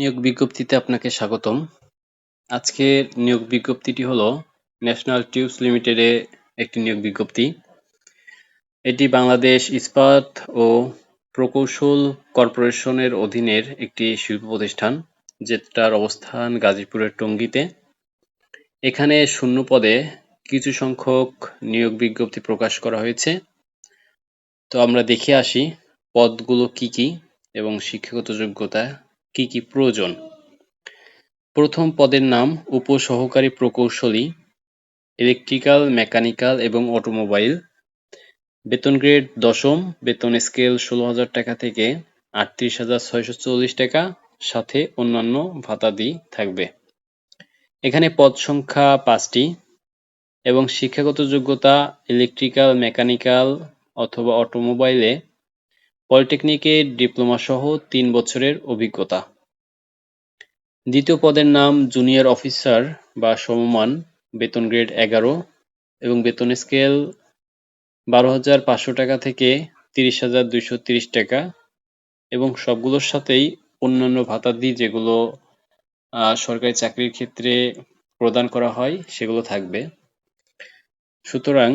নিয়োগ বিজ্ঞপ্তিতে আপনাকে স্বাগতম। আজকের নিয়োগ বিজ্ঞপ্তিটি হলো ন্যাশনাল টিউবস লিমিটেডে একটি নিয়োগ বিজ্ঞপ্তি। এটি বাংলাদেশ ইস্পাত ও প্রকৌশল কর্পোরেশনের অধীনের একটি শিল্প প্রতিষ্ঠান, যেটার অবস্থান গাজীপুরের টঙ্গীতে। এখানে শূন্য পদে কিছু সংখ্যক নিয়োগ বিজ্ঞপ্তি প্রকাশ করা হয়েছে। তো আমরা দেখে আসি, পদগুলো কি কি এবং শিক্ষাগত যোগ্যতা কি কি প্রয়োজন? প্রথম পদের নাম উপসহকারী প্রকৌশলী ইলেকট্রিক্যাল মেকানিক্যাল এবং অটোমোবাইল বেতন গ্রেড দশম, বেতন স্কেল ষোলো হাজার টাকা থেকে আটত্রিশ হাজার ছয়শো চল্লিশ টাকা, সাথে অন্যান্য ভাতাদি থাকবে। এখানে পদ সংখ্যা পাঁচটি এবং শিক্ষাগত যোগ্যতা ইলেকট্রিক্যাল মেকানিক্যাল অথবা অটোমোবাইলে পলিটেকনিকে ডিপ্লোমা সহ তিন বছরের অভিজ্ঞতা। দ্বিতীয় পদের নাম জুনিয়র অফিসার বা সমমান, বেতন গ্রেড এগারো এবং বেতন স্কেল বারো হাজার পাঁচশো টাকা থেকে তিরিশ হাজার দুইশো তিরিশ টাকা এবং সবগুলোর সাথেই অন্যান্য ভাতা ভাতাদি যেগুলো সরকারি চাকরির ক্ষেত্রে প্রদান করা হয় সেগুলো থাকবে। সুতরাং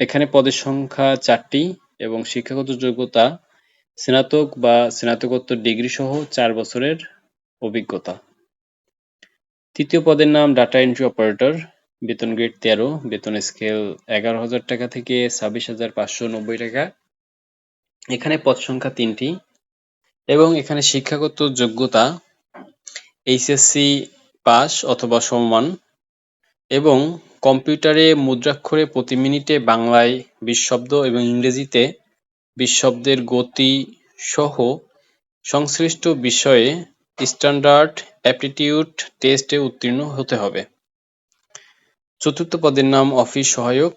এখানে পদের সংখ্যা চারটি। এবং শিক্ষাগত যোগ্যতা, স্নাতক বা স্নাতকোত্তর ডিগ্রি সহ চার বছরের অভিজ্ঞতা। তৃতীয় পদের নাম ডাটা এন্ট্রি অপারেটর বেতন গ্রেড তেরো, বেতন স্কেল এগারো হাজার টাকা থেকে ছাব্বিশ হাজার পাঁচশো নব্বই টাকা। এখানে পদ সংখ্যা তিনটি এবং এখানে শিক্ষাগত যোগ্যতা এইচএসসি পাস অথবা সমমান এবং কম্পিউটারে মুদ্রাক্ষরে প্রতি মিনিটে বাংলায় বিশ শব্দ এবং ইংরেজিতে বিশ শব্দের গতি সহ সংশ্লিষ্ট বিষয়ে স্ট্যান্ডার্ড অ্যাপটিটিউড টেস্টে উত্তীর্ণ হতে হবে। চতুর্থ পদের নাম অফিস সহায়ক,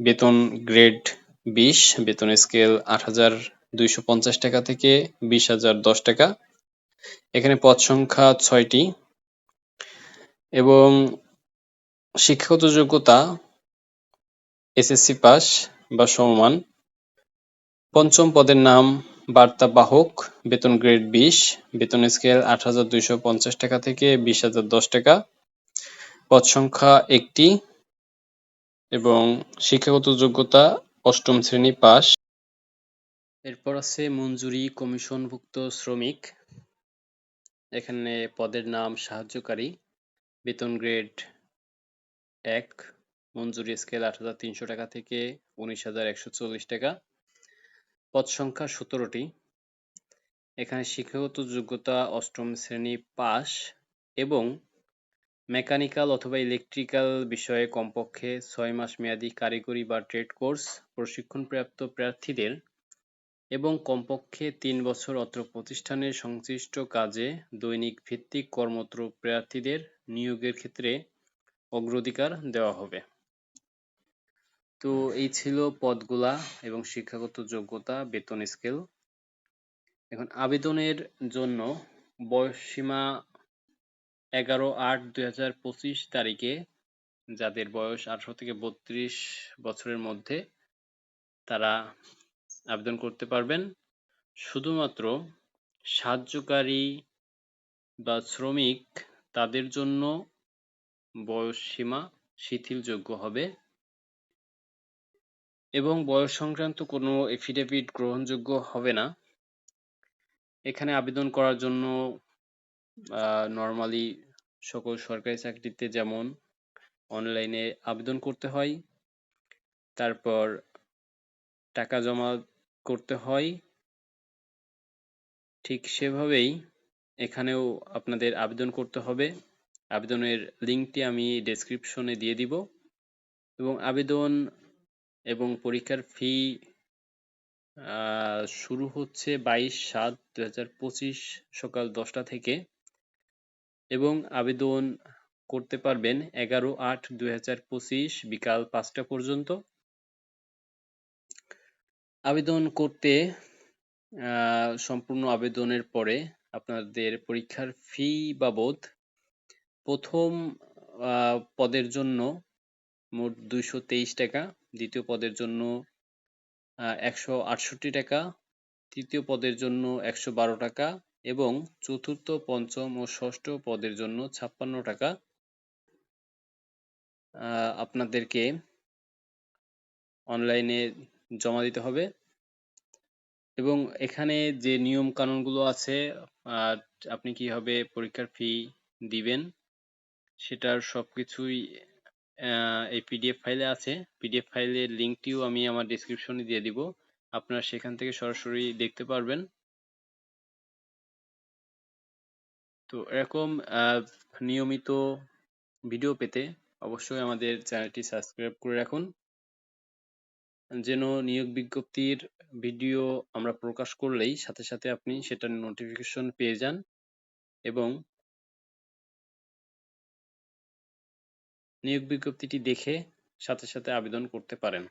বেতন গ্রেড বিশ, বেতন স্কেল আট হাজার দুইশো পঞ্চাশ টাকা থেকে বিশ হাজার দশ টাকা। এখানে পদ সংখ্যা ছয়টি এবং শিক্ষাগত যোগ্যতা, এসএসসি পাস বা সমমান, পঞ্চম পদের নাম বার্তা বাহক, বেতন গ্রেড বিশ, বেতন স্কেল আট হাজার দুইশো পঞ্চাশ টাকা থেকে বিশ হাজার দশ টাকা, পদ সংখ্যা একটি, এবং শিক্ষাগত যোগ্যতা অষ্টম শ্রেণি পাস। এরপর আছে মঞ্জুরি কমিশনভুক্ত শ্রমিক। এখানে পদের নাম সাহায্যকারী, বেতন গ্রেড এক, মঞ্জুরি স্কেল আট হাজার তিনশো টাকা থেকে উনিশ হাজার একশো চল্লিশ টাকা। পদ সংখ্যা সতেরোটি। এখানে শিক্ষাগত যোগ্যতা অষ্টম শ্রেণি পাস এবং মেকানিক্যাল অথবা ইলেকট্রিক্যাল বিষয়ে কমপক্ষে ছয় মাস মেয়াদী কারিগরি বা ট্রেড কোর্স প্রশিক্ষণপ্রাপ্ত প্রার্থীদের এবং কমপক্ষে তিন বছর অত্র প্রতিষ্ঠানের সংশ্লিষ্ট কাজে দৈনিক ভিত্তিক কর্মরত প্রার্থীদের নিয়োগের ক্ষেত্রে অগ্রাধিকার দেওয়া হবে। তো এই ছিল পদগুলা এবং শিক্ষাগত যোগ্যতা, বেতন স্কেল এখন আবেদনের জন্য বয়সসীমা এগারো আট দুই তারিখে, যাদের বয়স আঠারো থেকে বত্রিশ বছরের মধ্যে, তারা আবেদন করতে পারবেন। শুধুমাত্র সাহায্যকারী বা শ্রমিক তাদের জন্য বয়স সীমা শিথিলযোগ্য হবে এবং বয়স সংক্রান্ত কোনো এফিডেভিট গ্রহণযোগ্য হবে না। এখানে আবেদন করার জন্য নর্মালি সকল সরকারি চাকরিতে যেমন অনলাইনে আবেদন করতে হয়, তারপর টাকা জমা করতে হয়, ঠিক সেভাবেই এখানেও আপনাদের আবেদন করতে হবে। আবেদনের লিঙ্কটি আমি ডেসক্রিপশনে দিয়ে দিব। এবং আবেদন এবং পরীক্ষার ফি শুরু হচ্ছে বাইশ সাত দু সকাল দশটা থেকে। এবং আবেদন করতে পারবেন এগারো আট পঁচিশ বিকাল পাঁচটা পর্যন্ত। আবেদন করতে সম্পূর্ণ আবেদনের পরে আপনাদের পরীক্ষার ফি বাবদ প্রথম আহ, পদের জন্য মোট দুইশো তেইশ টাকা দ্বিতীয় পদের জন্য একশো আটষট্টি টাকা তৃতীয় পদের জন্য একশো বারো টাকা এবং চতুর্থ, পঞ্চম ও ষষ্ঠ পদের জন্য ছাপ্পান্ন টাকা। আপনাদেরকে অনলাইনে জমা দিতে হবে এবং এখানে যে নিয়ম কানুনগুলো আছে আপনি কীভাবে পরীক্ষার ফি দিবেন সেটার সবকিছুই আহ, এই পিডিএফ ফাইলে আছে। পিডিএফ ফাইলের লিঙ্কটিও আমি আমার ডিসক্রিপশনে দিয়ে দিব। আপনারা সেখান থেকে সরাসরি দেখতে পারবেন। তো এরকম নিয়মিত ভিডিও পেতে অবশ্যই আমাদের চ্যানেলটি সাবস্ক্রাইব করে রাখুন। যেন নিয়োগ বিজ্ঞপ্তির ভিডিও আমরা প্রকাশ করলেই সাথে সাথে আপনি সেটার নোটিফিকেশন পেয়ে যান এবং নিয়োগ বিজ্ঞপ্তিটি দেখে সাথে সাথে আবেদন করতে পারেন।